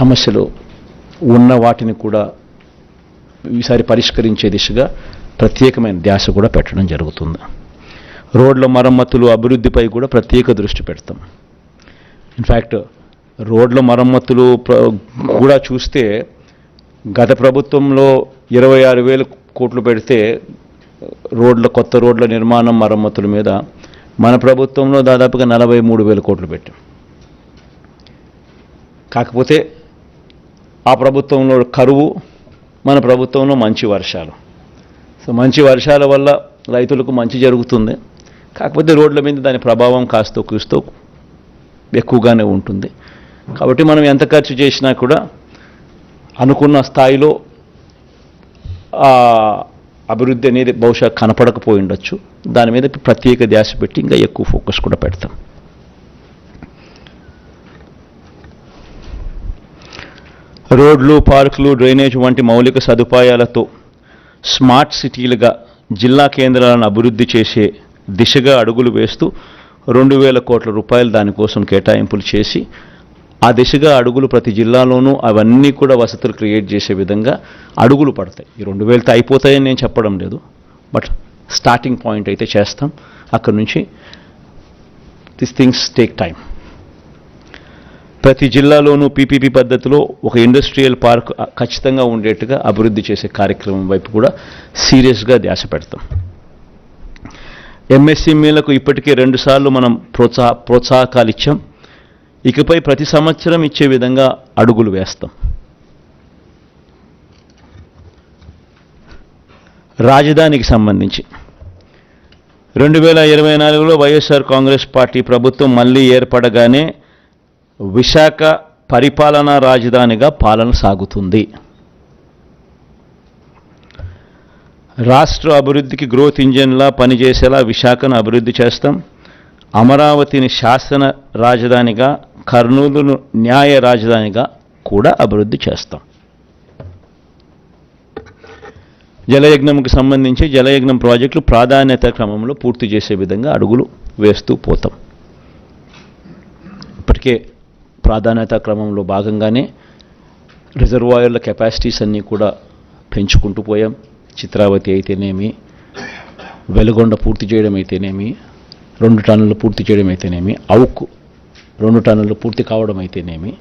సమస్యలు ఉన్న వాటిని కూడా ఈసారి పరిష్కరించే దిశగా ప్రత్యేకమైన ధ్యాస కూడా పెట్టడం జరుగుతుంది. రోడ్ల మరమ్మతులు అభివృద్ధిపై కూడా ప్రత్యేక దృష్టి పెడతాం. ఇన్ఫ్యాక్ట్ రోడ్ల మరమ్మతులు ప్ర- కూడా చూస్తే గత ప్రభుత్వంలో ఇరవై ఆరు వేలు కోట్లు పెడితే రోడ్ల కొత్త రోడ్ల నిర్మాణం మరమ్మతుల మీద మన ప్రభుత్వంలో దాదాపుగా నలభై మూడు వేల కోట్లు పెట్టాం. కాకపోతే ఆ ప్రభుత్వంలో కరువు మన ప్రభుత్వంలో మంచి వర్షాలు. సో మంచి వర్షాల వల్ల రైతులకు మంచి జరుగుతుంది. కాకపోతే రోడ్ల మీద దాని ప్రభావం కాస్తో కూస్తో ఎక్కువగానే ఉంటుంది. కాబట్టి మనం ఎంత ఖర్చు చేసినా కూడా అనుకున్న స్థాయిలో అభివృద్ధి అనేది బహుశా కనపడకపోయి ఉండొచ్చు. దాని మీద ప్రత్యేక ధ్యాస పెట్టి ఇంకా ఎక్కువ ఫోకస్ కూడా పెడతాం. రోడ్లు పార్కులు డ్రైనేజ్ వంటి మౌలిక సదుపాయాలతో స్మార్ట్ సిటీలుగా జిల్లా కేంద్రాలను అభివృద్ధి చేసే దిశగా అడుగులు వేస్తూ రెండు వేల కోట్ల రూపాయలు దానికోసం కేటాయింపులు చేసి ఆ దిశగా అడుగులు ప్రతి జిల్లాలోనూ అవన్నీ కూడా వసతులు క్రియేట్ చేసే విధంగా అడుగులు పడతాయి. ఈ రెండు వేలతో అయిపోతాయని నేను చెప్పడం లేదు బట్ స్టార్టింగ్ పాయింట్ అయితే చేస్తాం. అక్కడ నుంచి దిస్ థింగ్స్ టేక్ టైం ప్రతి జిల్లాలోనూ పీపీపీ పద్ధతిలో ఒక ఇండస్ట్రియల్ పార్క్ ఖచ్చితంగా ఉండేట్టుగా అభివృద్ధి చేసే కార్యక్రమం వైపు కూడా సీరియస్గా ధ్యాస పెడతాం. ఎంఎస్ఎంఈలకు ఇప్పటికే రెండుసార్లు మనం ప్రోత్సాహ ప్రోత్సాహకాలు ఇచ్చాం. ఇకపై ప్రతి సంవత్సరం ఇచ్చే విధంగా అడుగులు వేస్తాం. రాజధానికి సంబంధించి. రెండు వేల ఇరవై నాలుగులో వైఎస్ఆర్ కాంగ్రెస్ పార్టీ ప్రభుత్వం మళ్ళీ ఏర్పడగానే విశాఖ పరిపాలనా రాజధానిగా పాలన సాగుతుంది. రాష్ట్ర అభివృద్ధికి గ్రోత్ ఇంజన్లా పనిచేసేలా విశాఖను అభివృద్ధి చేస్తాం. అమరావతిని శాసన రాజధానిగా కర్నూలును న్యాయ రాజధానిగా కూడా అభివృద్ధి చేస్తాం. జలయజ్ఞంకి సంబంధించి జలయజ్ఞం ప్రాజెక్టులు ప్రాధాన్యత క్రమంలో పూర్తి చేసే విధంగా అడుగులు వేస్తూ పోతాం. ఇప్పటికే ప్రాధాన్యత క్రమంలో భాగంగానే రిజర్వాయర్ల కెపాసిటీస్ అన్నీ కూడా పెంచుకుంటూ పోయాం. చిత్రావతి అయితేనేమి వెలుగొండ పూర్తి చేయడం అయితేనేమి రెండు టన్నులు పూర్తి చేయడం అయితేనేమి అవుకు రెండు టన్నులు పూర్తి కావడం అయితేనేమి